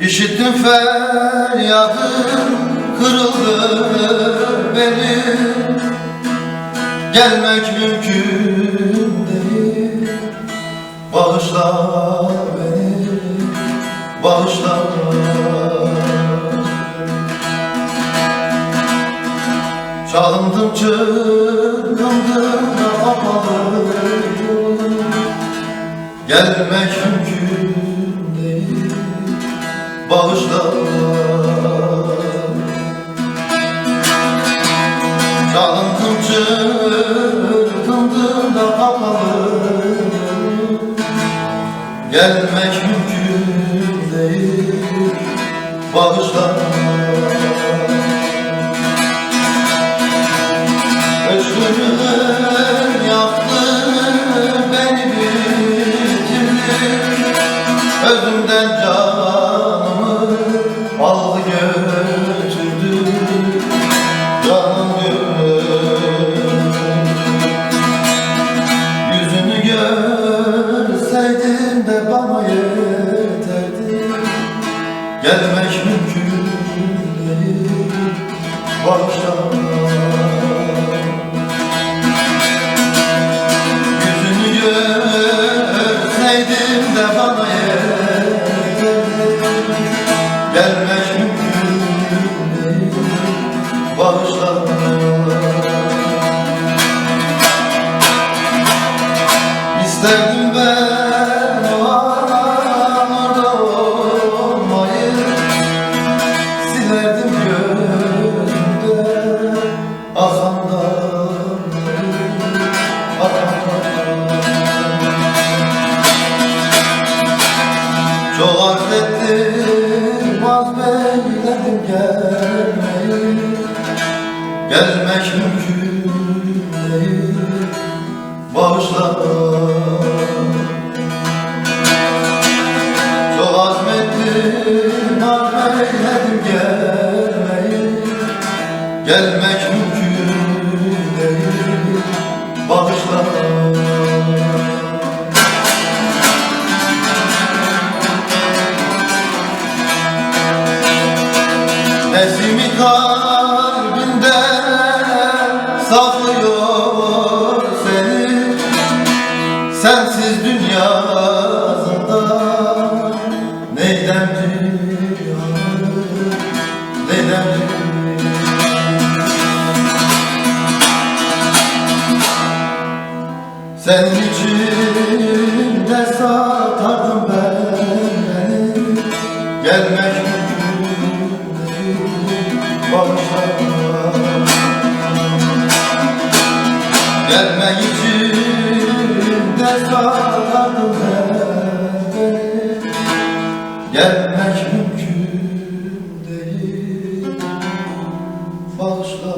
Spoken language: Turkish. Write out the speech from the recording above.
İşittim feryadım kırıldı benim. Gelmek mümkün değil Bağışla beni, bağışla Çalındım çırpındım da kapalı Gelmek mümkün Bağışla Çalındım çırpındım da kapalı. Gelmek mümkün değil. Bağışla Özgürlüğün yaktı beni bitirdi Özümden canımı Bağışla Yüzünü görseydim de Gelmek mümkün değil Bağışla. İsterdim Çok arz ettim vazmeyledim gelmeyi. Gelmek mümkün değil Bağışla Çok azmettim gelmeyi. Gelmek mümkün Nesimi kalbinde saklıyor seni. Sensiz dünyasında neyden dünyanı neyden Senin için de satardım ben beni Gelmek Bağışla Gelmek için de satardım beni Gelmek mümkün değil. Bağışla